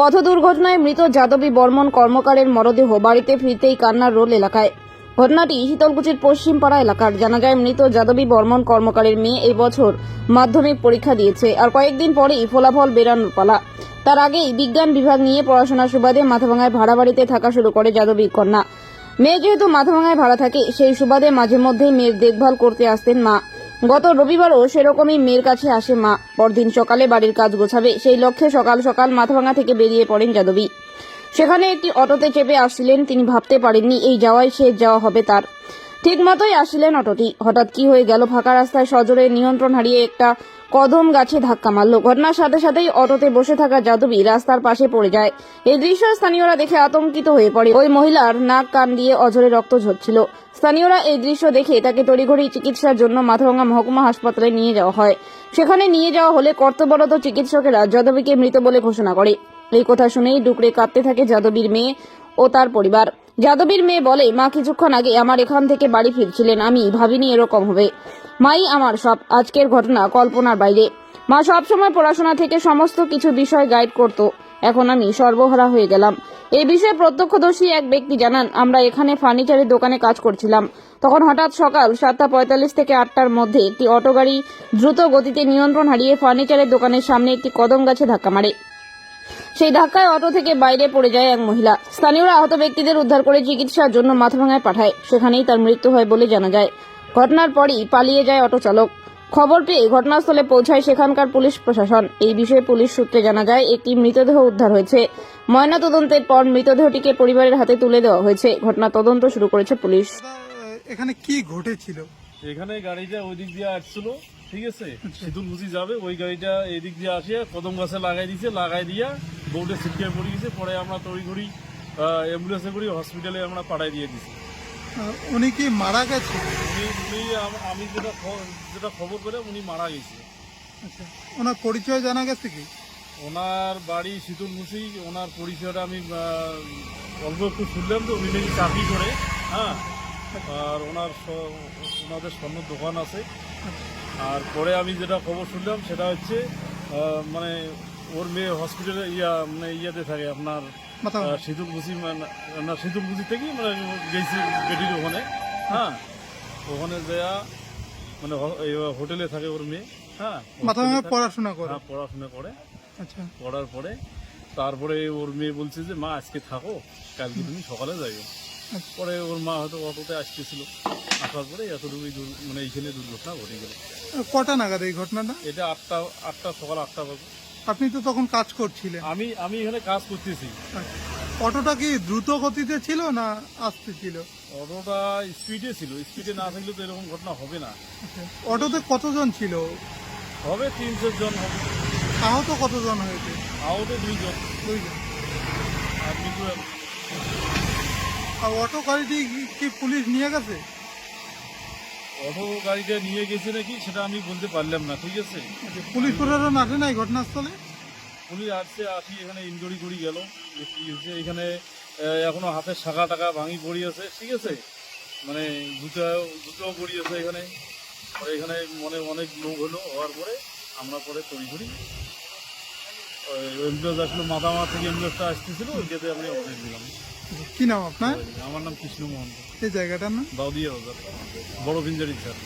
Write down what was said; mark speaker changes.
Speaker 1: পথ দুর্ঘটনায় মৃত যাদবী বর্মন কর্মকারের মরদেহ বাড়িতে ফিরতেই কান্নার রোল এলাকায়। ঘটনাটি শীতলকুচির পশ্চিমপাড়া এলাকার। জানা যায়, মৃত যাদবী বর্মন কর্মকারের মেয়ে এই বছর মাধ্যমিক পরীক্ষা দিয়েছে আর কয়েকদিন পরেই ফলাফল বেরানোর পালা। তার আগেই বিজ্ঞান বিভাগ নিয়ে পড়াশোনার সুবাদে মাথাভাঙায় ভাড়া বাড়িতে থাকা শুরু করে যাদবীর কন্যা। মেয়ে যেহেতু মাথাভাঙায় ভাড়া থাকে, সেই সুবাদে মাঝে মধ্যেই মেয়ের দেখভাল করতে আসতেন মা। গত রবিবারও সেরকমই মেয়ের কাছে আসে মা। পরদিন সকালে বাড়ির কাজ গোছাবে, সেই লক্ষ্যে সকাল সকাল মাথাভাঙা থেকে বেরিয়ে পড়েন যাদবী। সেখানে একটি অটোতে চেপে আসছিলেন, তিনি ভাবতে পারেননি এই যাওয়াই সে যাওয়া হবে তার। ঠিক মতোই আসছিলেন অটোটি। হঠাৎ কি হয়ে গেল, ফাঁকা রাস্তায় সজোরে নিয়ন্ত্রণ হারিয়ে একটা কদম গাছে ধাক্কা মারল। ঘটনার সাথে সাথেই অটোতে বসে থাকা যাদবী রাস্তার পাশে পড়ে যায়। এই দৃশ্য স্থানীয়রা দেখে আতঙ্কিত হয়ে পড়ে। ওই মহিলার নাক কান দিয়ে অঝরে রক্ত ঝরছিল। স্থানীয়রা এই দৃশ্য দেখে তাকে তড়িঘড়ি চিকিৎসার জন্য মাথাভাঙা মহকুমা হাসপাতালে নিয়ে যাওয়া হয়। সেখানে নিয়ে যাওয়া হলে কর্তব্যরত চিকিৎসকেরা যাদবীকে মৃত বলে ঘোষণা করে। এই কথা শুনেই ডুকরে কাঁদতে থাকে যাদবীর মেয়ে ও তার পরিবার। যাদবীর মেয়ে বলে, মা, কিছুক্ষণ আগে আমার এখান থেকে বাড়ি ফিরছিলেন। আমি ভাবিনি এরকম হবে। মাই আমার সব। আজকের ঘটনা কল্পনার বাইরে। মা সবসময় পড়াশোনা থেকে সমস্ত কিছু বিষয় গাইড করত। এখন আমি সর্বহারা হয়ে গেলাম। এই বিষয়ে প্রত্যক্ষদর্শী এক ব্যক্তি জানান, আমরা এখানে ফার্নিচারের দোকানে কাজ করছিলাম। তখন হঠাৎ সকাল সাতটা পঁয়তাল্লিশ থেকে আটটার মধ্যে একটি অটো গাড়ি দ্রুত গতিতে নিয়ন্ত্রণ হারিয়ে ফার্নিচারের দোকানের সামনে একটি কদম গাছে ধাক্কা মারে। সেই ধাক্কায় অটো থেকে বাইরে পড়ে যায় এক মহিলা। স্থানীয়রা আহত ব্যক্তিদের উদ্ধার করে চিকিৎসার জন্য মাথাভাঙায় পাঠায়। সেখানেই তার মৃত্যু হয় বলে জানা যায়। ঘটনার পরই পালিয়ে যায় অটো চালক। খবর পেয়ে ঘটনাস্থলে পৌঁছায় সেখানকার পুলিশ প্রশাসন। এই বিষয়ে পুলিশ সূত্রে জানা যায় একটি মৃতদেহ উদ্ধার হয়েছে। ময়না তদন্তের পর মৃতদেহটিকে পরিবারের হাতে তুলে দেওয়া হয়েছে। ঘটনা তদন্ত শুরু করেছে পুলিশ।
Speaker 2: এখানে কি ঘটেছিল?
Speaker 3: এখানে গাড়িটা ওই দিক দিয়ে আসছিল ঠিক আছে? শীতলকুচি যাবে ওই গাড়িটা এই দিক দিয়ে আসিয়া কদম গাছে লাগাই দিছে লাগাই দিয়া বউটে ছিটকে পড়ে গেছে পরে আমরা তড়ি ঘড়ি অ্যাম্বুলেন্সে করি হসপিটালে আমরা পাঠাই দিয়ে দিছি
Speaker 2: উনি কি মারা গেছে
Speaker 3: উনি উনি আম- আমি যেটা খ- যেটা খবর করে উনি মারা গেছে।
Speaker 2: আচ্ছা ওনার পরিচয় জানা গেছে কি?
Speaker 3: ওনার বাড়ি শীতলকুচি ওনার পরিচয়টা আমি আহ, অল্প একটু শুনলাম তো উনি নাকি চাকরি করে হ্যাঁ? আর ওনার স- ওনাদের স্বর্ণ দোকান আছে। আর পরে আমি যেটা খবর শুনলাম সেটা হচ্ছে আহ, মানে ওর মেয়ে হসপিটালে ইয়া মানে ইয়েতে থাকে আপনার শীতলকুচি মানে না শীতলকুচি থেকেই মানে গেছি বেটির ওখানে হ্যাঁ। ওখানে দেয়া মানে হোটেলে থাকে ওর মেয়ে হ্যাঁ।
Speaker 2: পড়াশোনা করে?
Speaker 3: হ্যাঁ পড়াশোনা করে।
Speaker 2: আচ্ছা।
Speaker 3: পড়ার পরে তারপরে ওর মেয়ে বলছে যে মা আজকে থাকো কালকে তুমি সকালে যাবে
Speaker 2: আচ্ছা।
Speaker 3: পরে ওর মা হয়তো অটোতে আসতেছিল। আসার পরে এতটুকুই মানে এইখানে দুর্ঘটনা ঘটে গেল।
Speaker 2: কটা নাগাদ এই ঘটনাটা?
Speaker 3: এটা আটটা আটটা সকাল আটটা বাজে।
Speaker 2: আপনি তো তখন কাজ করছিলেন।
Speaker 3: আমি আমি এখানে কাজ করতেছি।
Speaker 2: আচ্ছা। অটোটা কি দ্রুত গতিতে ছিল না আস্তে ছিল?
Speaker 3: অটোটা স্পিডে ছিল স্পিডে না থাকলে তো এরকম ঘটনা হবে না।
Speaker 2: আচ্ছা। অটোতে কতজন ছিল?
Speaker 3: হবে তিনশো জন হবে।
Speaker 2: আহত কতজন হয়েছে?
Speaker 3: আহত দুইজন।
Speaker 2: দুইজন।
Speaker 3: আর কিন্তু
Speaker 2: আর অটো গাড়িটি কি পুলিশ নিয়ে গেছে?
Speaker 3: অটো গাড়িটা নিয়ে গেছে নাকি সেটা আমি বলতে পারলাম না ঠিক আছে?
Speaker 2: আচ্ছা, পুলিশ প্রশাসন আসে নাই ঘটনাস্থলে?
Speaker 3: উনি আসছে আসি এখানে ইনজুরি করি গেল। কি হয়েছে এখানে এখনও হাতের শাখা টাকা ভাঙি পড়ি আছে ঠিক আছে? মানে দুটো দুটো পড়ি আছে এখানে। পরে এখানে মনে অনেক লোক হলো হওয়ার পরে আমরা পরে তড়ি ঘড়ি এমবিএস আসলো মাথামা থেকে এমবিএসটা আসতেছিল ওইটাতে আমি অপডেট দিলাম।
Speaker 2: কি নাম আপনার?
Speaker 3: আমার নাম কৃষ্ণ মোহন
Speaker 2: এই জায়গাটার নাম?
Speaker 3: দাউদিয়া বাজার। বড় বিঞ্জারি স্যার